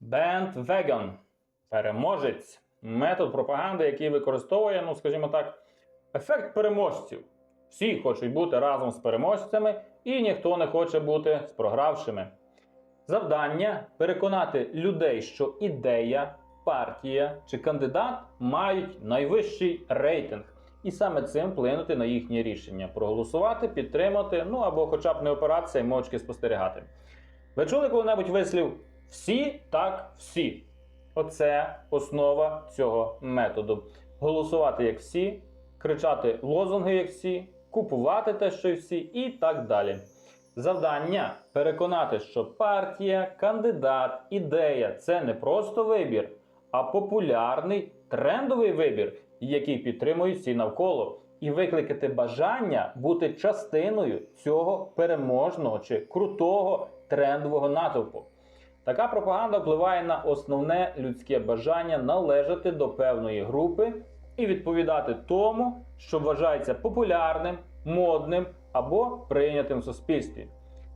Bandwagon – переможець. Метод пропаганди, який використовує, ну скажімо так, ефект переможців. Всі хочуть бути разом з переможцями, і ніхто не хоче бути з програвшими. Завдання переконати людей, що ідея, партія чи кандидат мають найвищий рейтинг, і саме цим вплинути на їхнє рішення проголосувати, підтримати, ну або хоча б не опиратися і мовчки спостерігати. Ви чули коли-небудь вислів всі так всі? Оце основа цього методу. Голосувати як всі, кричати лозунги як всі, купувати те, що й всі, і так далі. Завдання переконати, що партія, кандидат, ідея це не просто вибір, а популярний трендовий вибір, який підтримують всі навколо, і викликати бажання бути частиною цього переможного чи крутого трендового натовпу. Така пропаганда впливає на основне людське бажання належати до певної групи і відповідати тому, що вважається популярним, модним або прийнятим в суспільстві.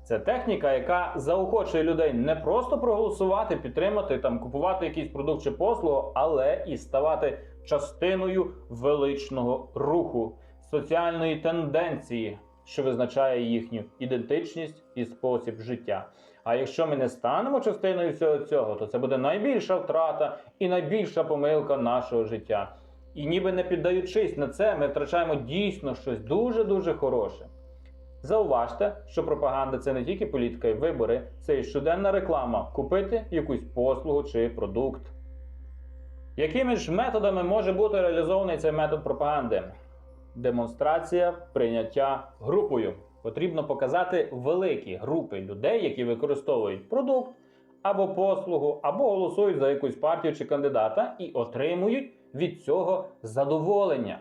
Це техніка, яка заохочує людей не просто проголосувати, підтримати, там, купувати якийсь продукт чи послугу, але і ставати частиною величного руху, соціальної тенденції, що визначає їхню ідентичність і спосіб життя. А якщо ми не станемо частиною всього цього, то це буде найбільша втрата і найбільша помилка нашого життя. І ніби не піддаючись на це, ми втрачаємо дійсно щось дуже-дуже хороше. Зауважте, що пропаганда це не тільки політика і вибори, це і щоденна реклама купити якусь послугу чи продукт. Якими ж методами може бути реалізований цей метод пропаганди? Демонстрація прийняття групою. Потрібно показати великі групи людей, які використовують продукт або послугу, або голосують за якусь партію чи кандидата і отримують від цього задоволення.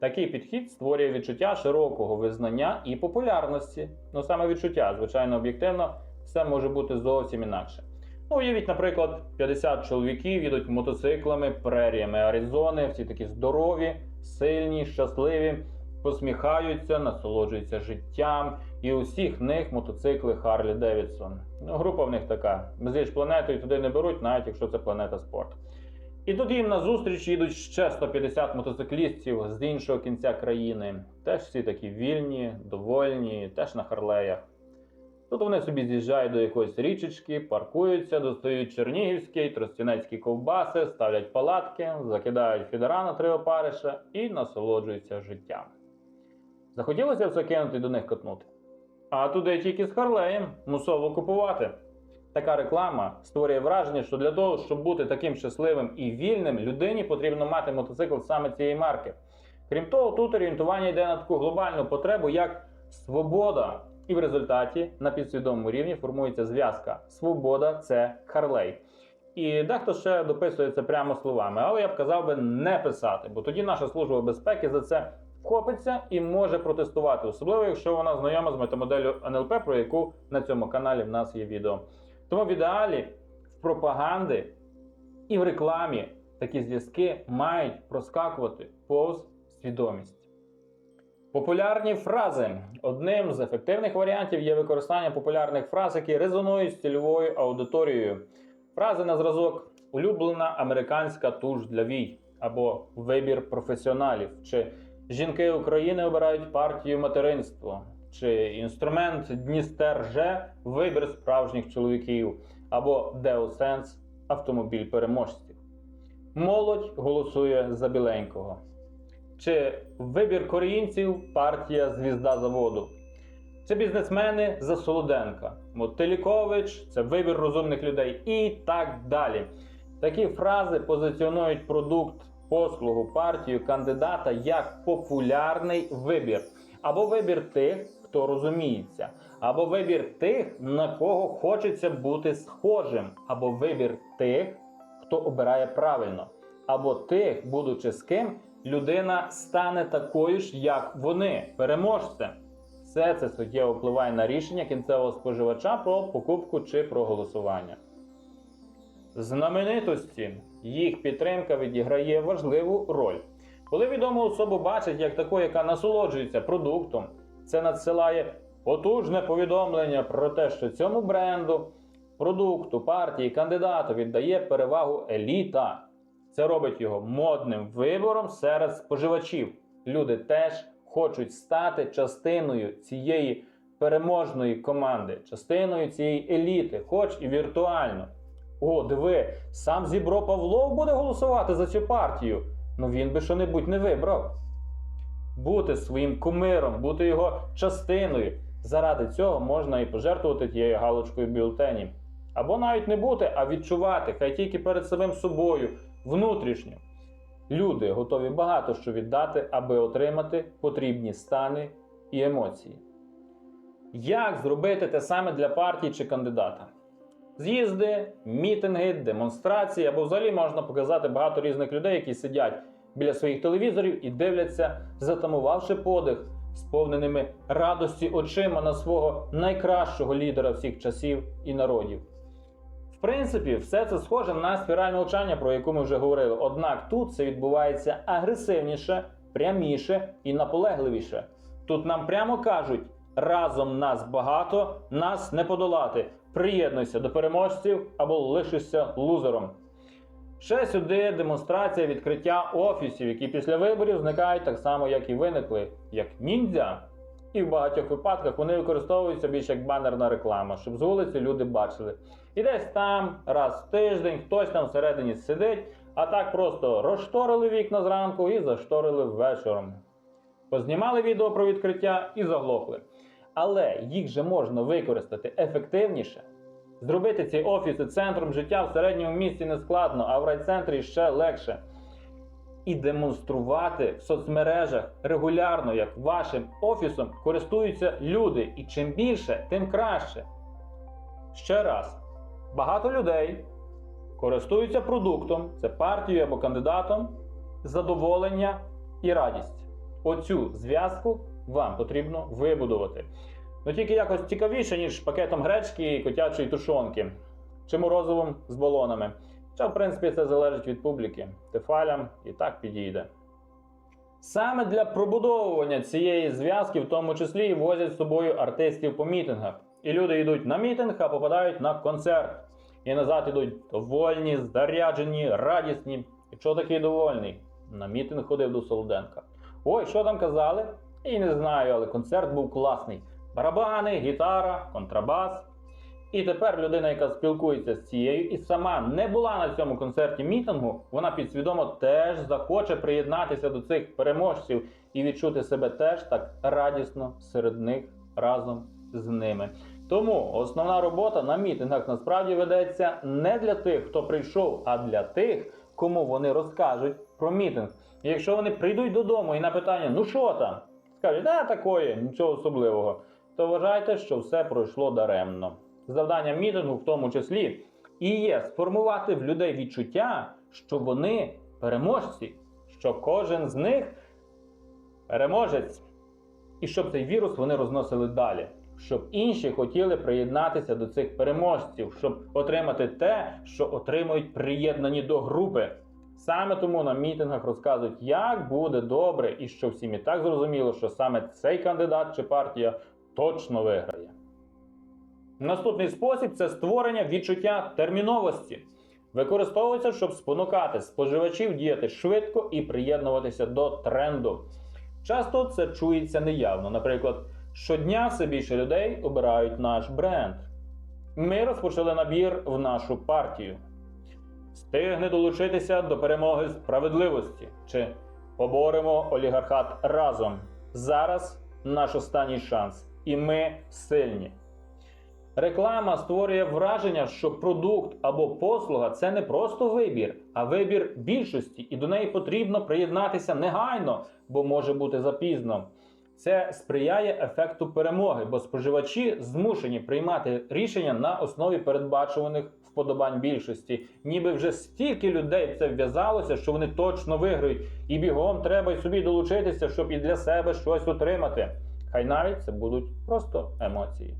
Такий підхід створює відчуття широкого визнання і популярності. Ну саме відчуття, звичайно, об'єктивно, все може бути зовсім інакше. Ну, уявіть, наприклад, 50 чоловіків їдуть мотоциклами, преріями Аризони, всі такі здорові, сильні, щасливі, посміхаються, насолоджуються життям, і у всіх них мотоцикли Харлі Девідсон. Ну, група в них така. Безліч планетою туди не беруть, навіть якщо це планета спорт. І тут їм назустріч їдуть ще 150 мотоциклістів з іншого кінця країни. Теж всі такі вільні, довольні, теж на харлеях. Тут вони собі з'їжджають до якоїсь річечки, паркуються, достають чернігівські, тростянецькі ковбаси, ставлять палатки, закидають фідера на три опариша і насолоджуються життям. Захотілося все кинути до них котнути. А туди тільки з Харлеєм мусово купувати. Така реклама створює враження, що для того, щоб бути таким щасливим і вільним, людині потрібно мати мотоцикл саме цієї марки. Крім того, тут орієнтування йде на таку глобальну потребу, як свобода. І в результаті на підсвідомому рівні формується зв'язка. Свобода це Харлей. І дехто ще дописує це прямо словами, але я б казав би не писати, бо тоді наша служба безпеки за це вхопиться і може протестувати, особливо якщо вона знайома з метамоделлю НЛП, про яку на цьому каналі в нас є відео. Тому в ідеалі в пропаганди і в рекламі такі зв'язки мають проскакувати повз свідомість. Популярні фрази. Одним з ефективних варіантів є використання популярних фраз, які резонують з цільовою аудиторією. Фрази на зразок улюблена американська туш для вій або вибір професіоналів, чи жінки України обирають партію материнство, чи інструмент Дністер Ж вибір справжніх чоловіків, або Деосенс автомобіль переможців. Молодь голосує за біленького. Чи вибір коріїнців партія Звізда заводу. Це бізнесмени за Солоденка. Мотилікович це вибір розумних людей і так далі. Такі фрази позиціонують продукт, послугу, партію, кандидата як популярний вибір. Або вибір тих, хто розуміється, або вибір тих, на кого хочеться бути схожим, або вибір тих, хто обирає правильно, або тих, будучи з ким, людина стане такою ж, як вони, переможцем. Все це суттєво впливає на рішення кінцевого споживача про покупку чи про голосування. Знаменитості їх підтримка відіграє важливу роль. Коли відому особу бачать як таку, яка насолоджується продуктом, це надсилає потужне повідомлення про те, що цьому бренду продукту, партії, кандидату віддає перевагу еліта. Це робить його модним вибором серед споживачів. Люди теж хочуть стати частиною цієї переможної команди, частиною цієї еліти, хоч і віртуально. О, диви, сам Зібро Павлов буде голосувати за цю партію. Ну він би що-небудь не вибрав. Бути своїм кумиром, бути його частиною. Заради цього можна і пожертвувати тією галочкою в бюлетені. Або навіть не бути, а відчувати, хай тільки перед самим собою, внутрішньо. Люди готові багато що віддати, аби отримати потрібні стани і емоції. Як зробити те саме для партії чи кандидата? З'їзди, мітинги, демонстрації, або взагалі можна показати багато різних людей, які сидять біля своїх телевізорів і дивляться, затамувавши подих, сповненими радості очима на свого найкращого лідера всіх часів і народів. В принципі, все це схоже на спіраль мовчання, про яку ми вже говорили. Однак тут це відбувається агресивніше, пряміше і наполегливіше. Тут нам прямо кажуть: разом нас багато, нас не подолати. Приєднуйся до переможців або лишишся лузером. Ще сюди демонстрація відкриття офісів, які після виборів зникають так само, як і виникли, як ніндзя. І в багатьох випадках вони використовуються більш як банерна реклама, щоб з вулиці люди бачили. І десь там раз в тиждень хтось там всередині сидить, а так просто розшторили вікна зранку і зашторили вечором. Познімали відео про відкриття і заглохли. Але їх же можна використати ефективніше. Зробити ці офіси центром життя в середньому місті не складно, а в райцентрі ще легше. І демонструвати в соцмережах регулярно, як вашим офісом користуються люди. І чим більше, тим краще. Ще раз, багато людей користуються продуктом, це партією або кандидатом, задоволення і радість. Оцю зв'язку вам потрібно вибудувати. Ну тільки якось цікавіше, ніж пакетом гречки і котячої тушонки, чи морозивом з балонами. Хоча, в принципі, це залежить від публіки. Тефалям і так підійде. Саме для пробудовування цієї зв'язки, в тому числі, возять з собою артистів по мітингах. І люди йдуть на мітинг, а попадають на концерт. І назад йдуть довольні, заряджені, радісні. І що такий довольний? На мітинг ходив до Солоденка. Ой, що там казали? І не знаю, але концерт був класний. Барабани, гітара, контрабас. І тепер людина, яка спілкується з цією і сама не була на цьому концерті мітингу, вона підсвідомо теж захоче приєднатися до цих переможців і відчути себе теж так радісно серед них разом з ними. Тому основна робота на мітингах насправді ведеться не для тих, хто прийшов, а для тих, кому вони розкажуть про мітинг. І якщо вони прийдуть додому і на питання, ну що там, скажуть, а такої, нічого особливого, то вважайте, що все пройшло даремно. Завдання мітингу, в тому числі, і є сформувати в людей відчуття, що вони переможці, що кожен з них переможець, і щоб цей вірус вони розносили далі, щоб інші хотіли приєднатися до цих переможців, щоб отримати те, що отримують приєднані до групи. Саме тому на мітингах розказують, як буде добре, і що всім і так зрозуміло, що саме цей кандидат чи партія точно виграє. Наступний спосіб це створення відчуття терміновості. Використовується, щоб спонукати споживачів діяти швидко і приєднуватися до тренду. Часто це чується неявно. Наприклад, щодня все більше людей обирають наш бренд. Ми розпочали набір в нашу партію. Встигне долучитися до перемоги справедливості чи поборемо олігархат разом. Зараз наш останній шанс, і ми сильні. Реклама створює враження, що продукт або послуга це не просто вибір, а вибір більшості, і до неї потрібно приєднатися негайно, бо може бути запізно. Це сприяє ефекту перемоги, бо споживачі змушені приймати рішення на основі передбачуваних вподобань більшості. Ніби вже стільки людей це вв'язалося, що вони точно виграють, і бігом треба й собі долучитися, щоб і для себе щось отримати. Хай навіть це будуть просто емоції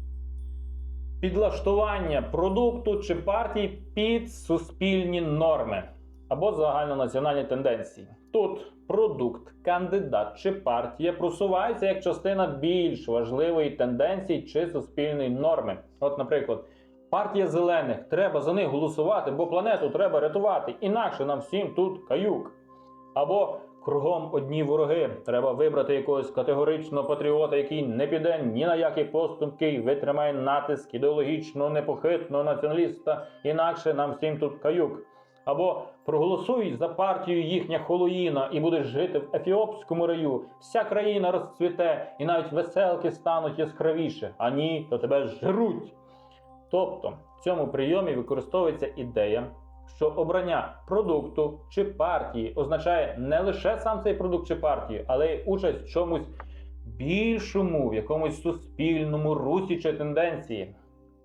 підлаштування продукту чи партій під суспільні норми або загальнонаціональні тенденції. Тут продукт, кандидат чи партія просувається як частина більш важливої тенденції чи суспільної норми. От, наприклад, партія зелених, треба за них голосувати, бо планету треба рятувати, інакше нам всім тут каюк. Або кругом одні вороги. Треба вибрати якогось категоричного патріота, який не піде ні на які поступки і витримає натиск ідеологічно непохитного націоналіста, інакше нам всім тут каюк. Або проголосуй за партію їхня Холоїна і будеш жити в ефіопському раю. Вся країна розцвіте, і навіть веселки стануть яскравіше. А ні, то тебе жруть. Тобто в цьому прийомі використовується ідея, що обрання продукту чи партії означає не лише сам цей продукт чи партію, але й участь в чомусь більшому, в якомусь суспільному русі чи тенденції.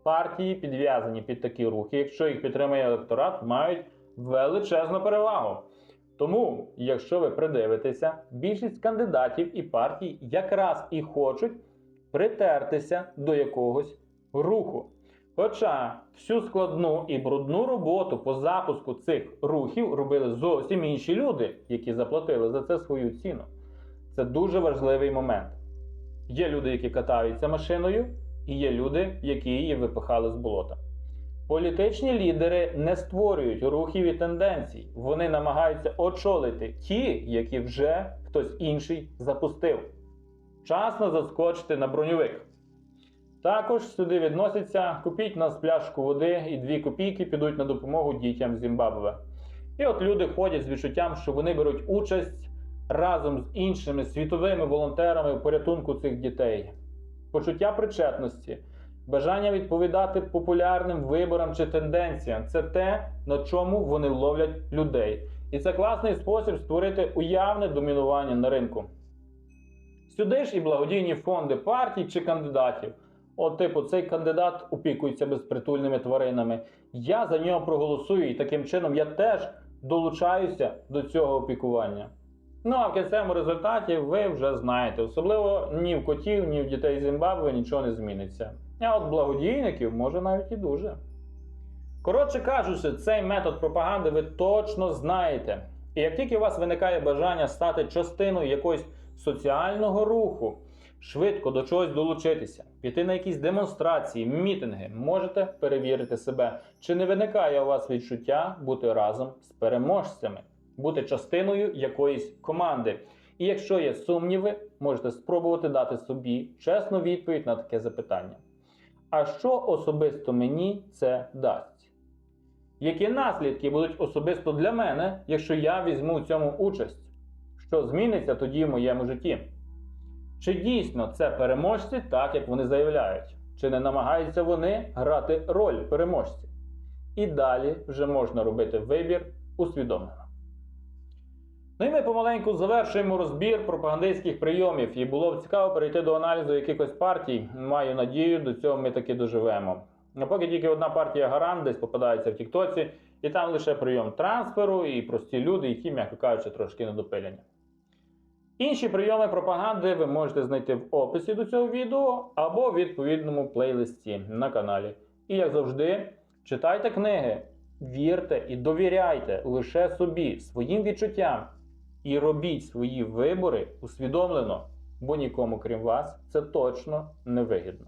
Партії підв'язані під такі рухи, якщо їх підтримує електорат, мають величезну перевагу. Тому, якщо ви придивитеся, більшість кандидатів і партій якраз і хочуть притертися до якогось руху. Хоча всю складну і брудну роботу по запуску цих рухів робили зовсім інші люди, які заплатили за це свою ціну. Це дуже важливий момент. Є люди, які катаються машиною, і є люди, які її випихали з болота. Політичні лідери не створюють рухів і тенденцій. Вони намагаються очолити ті, які вже хтось інший запустив. Вчасно заскочити на броньовик. Також сюди відноситься купіть нас пляшку води і 2 копійки підуть на допомогу дітям Зімбабве. І от люди ходять з відчуттям, що вони беруть участь разом з іншими світовими волонтерами в порятунку цих дітей. Почуття причетності, бажання відповідати популярним виборам чи тенденціям це те, на чому вони ловлять людей. І це класний спосіб створити уявне домінування на ринку. Сюди ж і благодійні фонди партій чи кандидатів. От, типу, цей кандидат опікується безпритульними тваринами. Я за нього проголосую, і таким чином я теж долучаюся до цього опікування. Ну а в кінцевому результаті ви вже знаєте, особливо ні в котів, ні в дітей Зімбабве нічого не зміниться. А от благодійників може навіть і дуже. Коротше кажучи, цей метод пропаганди ви точно знаєте. І як тільки у вас виникає бажання стати частиною якогось соціального руху, швидко до чогось долучитися, піти на якісь демонстрації, мітинги, можете перевірити себе, чи не виникає у вас відчуття бути разом з переможцями, бути частиною якоїсь команди. І якщо є сумніви, можете спробувати дати собі чесну відповідь на таке запитання. А що особисто мені це дасть? Які наслідки будуть особисто для мене, якщо я візьму в цьому участь? Що зміниться тоді в моєму житті? Чи дійсно це переможці, так як вони заявляють? Чи не намагаються вони грати роль переможців? І далі вже можна робити вибір усвідомлено. Ну і ми помаленьку завершуємо розбір пропагандистських прийомів. І було б цікаво перейти до аналізу якихось партій. Маю надію, до цього ми таки доживемо. А поки тільки одна партія гарант десь попадається в Тіктоці, і там лише прийом трансферу і прості люди, які, м'яко кажучи, трошки недопилені. Інші прийоми пропаганди ви можете знайти в описі до цього відео або в відповідному плейлисті на каналі. І як завжди, читайте книги, вірте і довіряйте лише собі, своїм відчуттям. І робіть свої вибори усвідомлено, бо нікому крім вас це точно не вигідно.